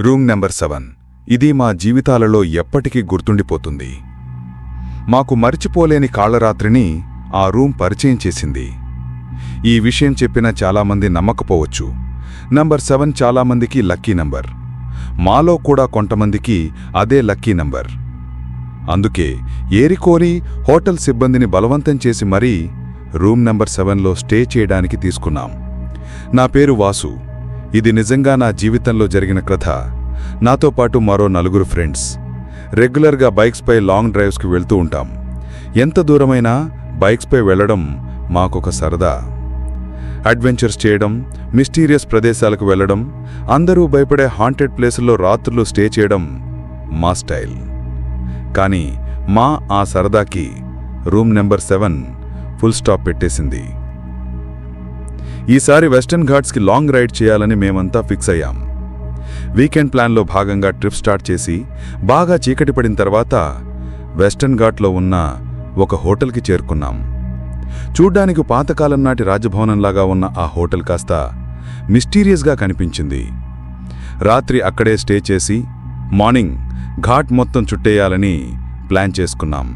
Room number seven. ఇది మా జీవితాలలో ఎప్పటికీ గుర్తుండిపోతుంది. మాకు మరిచిపోలేని కాళ్ళరాత్రిని ఆ రూమ్ పరిచయం చేసింది. ఈ విషయం చెప్పిన చాలామంది నమ్మకపోవచ్చు. నంబర్ సెవెన్ చాలామందికి లక్కీ నంబర్. మాలో కూడా కొంతమందికి అదే లక్కీ నంబర్. అందుకే ఏరికోరి హోటల్ సిబ్బందిని బలవంతం చేసి మరీ రూమ్ నంబర్ సెవెన్లో స్టే చేయడానికి తీసుకున్నాం. నా పేరు వాసు. ఇది నిజంగా నా జీవితంలో జరిగిన కథ. నాతో పాటు మరో నలుగురు ఫ్రెండ్స్. రెగ్యులర్గా బైక్స్పై లాంగ్ డ్రైవ్స్కి వెళ్తూ ఉంటాం. ఎంత దూరమైనా బైక్స్పై వెళ్ళడం మాకొక సరదా. అడ్వెంచర్స్ చేయడం మిస్టీరియస్ ప్రదేశాలకు వెళ్ళడం అందరూ భయపడే హాంటెడ్ ప్లేసుల్లో రాత్రులు స్టే చేయడం మా స్టైల్. కానీ మా ఆ సరదాకి room number seven full stop పెట్టేసింది. ఈసారి వెస్టర్న్ ఘాట్స్కి లాంగ్ రైడ్ చేయాలని మేమంతా ఫిక్స్ అయ్యాం. వీకెండ్ ప్లాన్లో భాగంగా ట్రిప్ స్టార్ట్ చేసి బాగా చీకటి పడిన తర్వాత వెస్టర్న్ ఘాట్లో ఉన్న ఒక హోటల్కి చేరుకున్నాం. చూడ్డానికి పాతకాలం నాటి రాజభవనంలాగా ఉన్న ఆ హోటల్ కాస్త మిస్టీరియస్గా కనిపించింది. రాత్రి అక్కడే స్టే చేసి మార్నింగ్ ఘాట్ మొత్తం చుట్టేయాలని ప్లాన్ చేసుకున్నాం.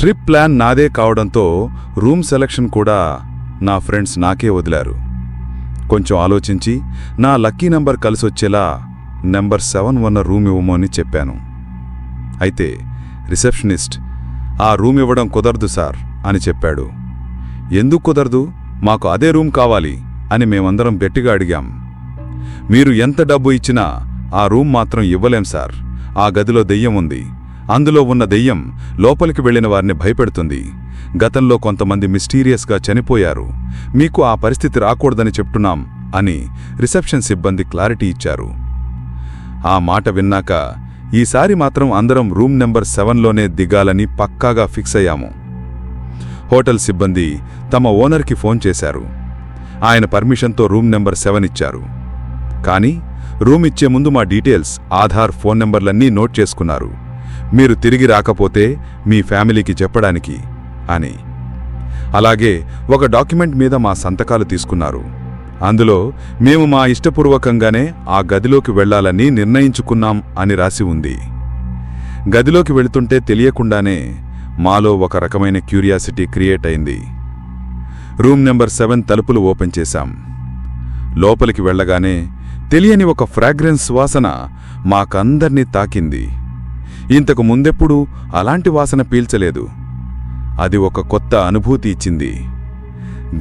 ట్రిప్ ప్లాన్ నాదే కావడంతో రూమ్ సెలక్షన్ కూడా నా ఫ్రెండ్స్ నాకే వదిలారు. కొంచెం ఆలోచించి నా లక్కీ నంబర్ కలిసొచ్చేలా నెంబర్ సెవెన్ ఉన్న రూమ్ ఇవ్వమని చెప్పాను. అయితే రిసెప్షనిస్ట్ ఆ రూమ్ ఇవ్వడం కుదరదు సార్ అని చెప్పాడు. ఎందుకు కుదరదు? మాకు అదే రూమ్ కావాలి అని మేమందరం గట్టిగా అడిగాం. మీరు ఎంత డబ్బు ఇచ్చినా ఆ రూమ్ మాత్రం ఇవ్వలేం సార్. ఆ గదిలో దెయ్యం ఉంది. అందులో ఉన్న దెయ్యం లోపలికి వెళ్ళిన వారిని భయపెడుతుంది. గతంలో కొంతమంది మిస్టీరియస్గా చనిపోయారు. మీకు ఆ పరిస్థితి రాకూడదని చెప్తున్నాం అని రిసెప్షన్ సిబ్బంది క్లారిటీ ఇచ్చారు. ఆ మాట విన్నాక ఈసారి మాత్రం అందరం రూమ్ నెంబర్ సెవెన్లోనే దిగాలని పక్కాగా ఫిక్స్ అయ్యాము. హోటల్ సిబ్బంది తమ ఓనర్కి ఫోన్ చేశారు. ఆయన పర్మిషన్తో రూమ్ నెంబర్ సెవెన్ ఇచ్చారు. కానీ రూమ్ ఇచ్చే ముందు మా డీటెయిల్స్ ఆధార్ ఫోన్ నెంబర్లన్నీ నోట్ చేసుకున్నారు. మీరు తిరిగి రాకపోతే మీ ఫ్యామిలీకి చెప్పడానికి అని. అలాగే ఒక డాక్యుమెంట్ మీద మా సంతకాలు తీసుకున్నారు. అందులో మేము మా ఇష్టపూర్వకంగానే ఆ గదిలోకి వెళ్ళాలని నిర్ణయించుకున్నాం అని రాసి ఉంది. గదిలోకి వెళుతుంటే తెలియకుండానే మాలో ఒక రకమైన క్యూరియాసిటీ క్రియేట్ అయింది. రూమ్ నెంబర్ సెవెన్ తలుపులు ఓపెన్ చేశాం. లోపలికి వెళ్ళగానే తెలియని ఒక ఫ్రాగ్రెన్స్ వాసన మాకందర్నీ తాకింది. ఇంతకు ముందెప్పుడూ అలాంటి వాసన పీల్చలేదు. అది ఒక కొత్త అనుభూతి ఇచ్చింది.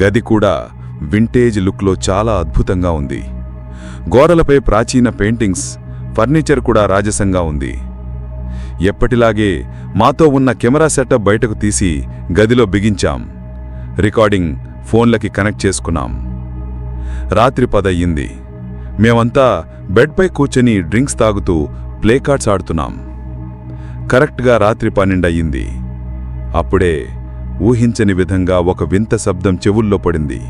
గది కూడా వింటేజ్ లుక్లో చాలా అద్భుతంగా ఉంది. గోడలపై ప్రాచీన పెయింటింగ్స్ ఫర్నిచర్ కూడా రాజసంగా ఉంది. ఎప్పటిలాగే మాతో ఉన్న కెమెరా సెటప్ బయటకు తీసి గదిలో బిగించాం. రికార్డింగ్ ఫోన్లకి కనెక్ట్ చేసుకున్నాం. రాత్రి పదయ్యింది. మేమంతా బెడ్పై కూర్చొని డ్రింక్స్ తాగుతూ ప్లే కార్డ్స్ ఆడుతున్నాం. కరెక్ట్గా రాత్రి పన్నెండయ్యింది. అప్పుడే ఊహించని విధంగా ఒక వింత శబ్దం చెవుల్లో పడింది.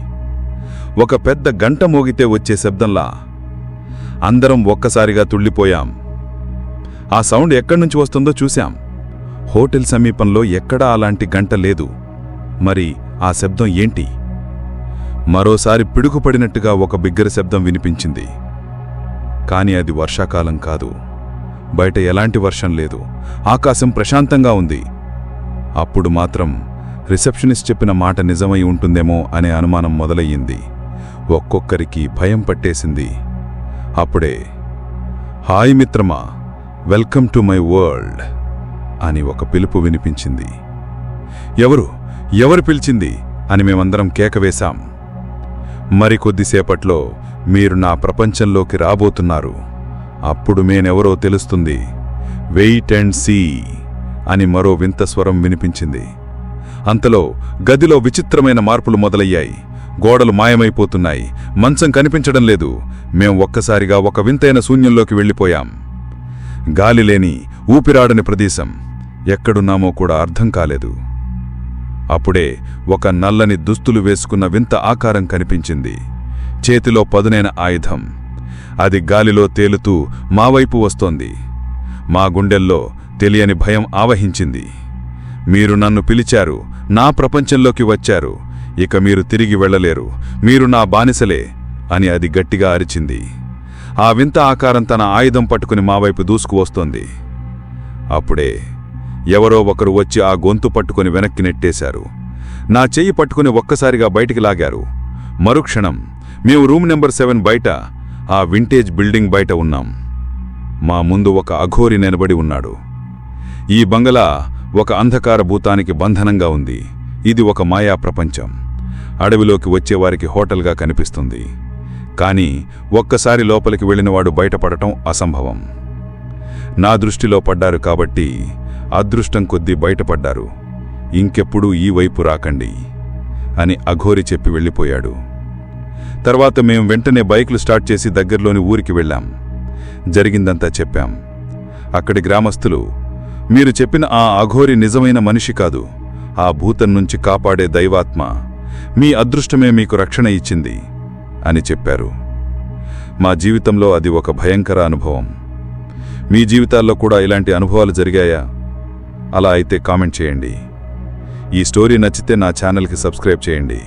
ఒక పెద్ద గంట మోగితే వచ్చే శబ్దంలా అందరం ఒక్కసారిగా తుళ్ళిపోయాం. ఆ సౌండ్ ఎక్కడి నుంచి వస్తుందో చూశాం. హోటల్ సమీపంలో ఎక్కడా అలాంటి గంట లేదు. మరి ఆ శబ్దం ఏంటి? మరోసారి పిడుగుపడినట్టుగా ఒక బిగ్గర శబ్దం వినిపించింది. కాని అది వర్షాకాలం కాదు. బయట ఎలాంటి వర్షం లేదు. ఆకాశం ప్రశాంతంగా ఉంది. అప్పుడు మాత్రం రిసెప్షనిస్ట్ చెప్పిన మాట నిజమై ఉంటుందేమో అనే అనుమానం మొదలయ్యింది. ఒక్కొక్కరికి భయం పట్టేసింది. అప్పుడే హాయ్ మిత్రమా వెల్కమ్ టు మై వరల్డ్ అని ఒక పిలుపు వినిపించింది. ఎవరు? ఎవరు పిలిచింది? అని మేమందరం కేకవేశాం మరికొద్దిసేపట్లో మీరు నా ప్రపంచంలోకి రాబోతున్నారు. అప్పుడు మేనెవరో తెలుస్తుంది. Wait and see. అని మరో వింత స్వరం వినిపించింది. అంతలో గదిలో విచిత్రమైన మార్పులు మొదలయ్యాయి. గోడలు మాయమైపోతున్నాయి. మంచం కనిపించడం లేదు. మేం ఒక్కసారిగా ఒక వింతైన శూన్యంలోకి వెళ్ళిపోయాం. గాలి లేని ఊపిరాడని ప్రదేశం. ఎక్కడున్నామో కూడా అర్థం కాలేదు. అప్పుడే ఒక నల్లని దుస్తులు వేసుకున్న వింత ఆకారం కనిపించింది. చేతిలో పదునైన ఆయుధం. అది గాలిలో తేలుతూ మావైపు వస్తోంది. మా గుండెల్లో తెలియని భయం ఆవహించింది. మీరు నన్ను పిలిచారు నా ప్రపంచంలోకి వచ్చారు ఇక మీరు తిరిగి వెళ్ళలేరు మీరు నా బానిసలే అని అది గట్టిగా అరిచింది. ఆ వింత ఆకారం తన ఆయుధం పట్టుకుని మా వైపు అప్పుడే ఎవరో ఒకరు వచ్చి ఆ గొంతు పట్టుకుని వెనక్కి నెట్టేశారు. నా చెయ్యి పట్టుకుని ఒక్కసారిగా బయటికి లాగారు. మరుక్షణం మేము రూమ్ నెంబర్ సెవెన్ బయట ఆ వింటేజ్ బిల్డింగ్ బయట ఉన్నాం. మా ముందు ఒక అఘోరి నిలబడి ఉన్నాడు. ఈ బంగళా ఒక అంధకార భూతానికి బంధనంగా ఉంది. ఇది ఒక మాయా ప్రపంచం. అడవిలోకి వచ్చేవారికి హోటల్గా కనిపిస్తుంది. కానీ ఒక్కసారి లోపలికి వెళ్ళినవాడు బయటపడటం అసంభవం. నా దృష్టిలో పడ్డారు కాబట్టి అదృష్టం కొద్దీ బయటపడ్డారు. ఇంకెప్పుడూ ఈ వైపు రాకండి అని అఘోరి చెప్పి వెళ్ళిపోయాడు. తర్వాత మేం వెంటనే బైకులు స్టార్ట్ చేసి దగ్గరలోని ఊరికి వెళ్ళాం. జరిగిందంతా చెప్పాం. అక్కడి గ్రామస్తులు మీరు చెప్పిన ఆ అఘోరి నిజమైన మనిషి కాదు. ఆ భూతం నుంచి కాపాడే దైవాత్మ. మీ అదృష్టమే మీకు రక్షణ ఇచ్చింది అని చెప్పారు. మా జీవితంలో అది ఒక భయంకర అనుభవం. మీ జీవితాల్లో కూడా ఇలాంటి అనుభవాలు జరిగాయా? అలా అయితే కామెంట్ చేయండి. ఈ స్టోరీ నచ్చితే నా ఛానల్కి సబ్స్క్రైబ్ చేయండి.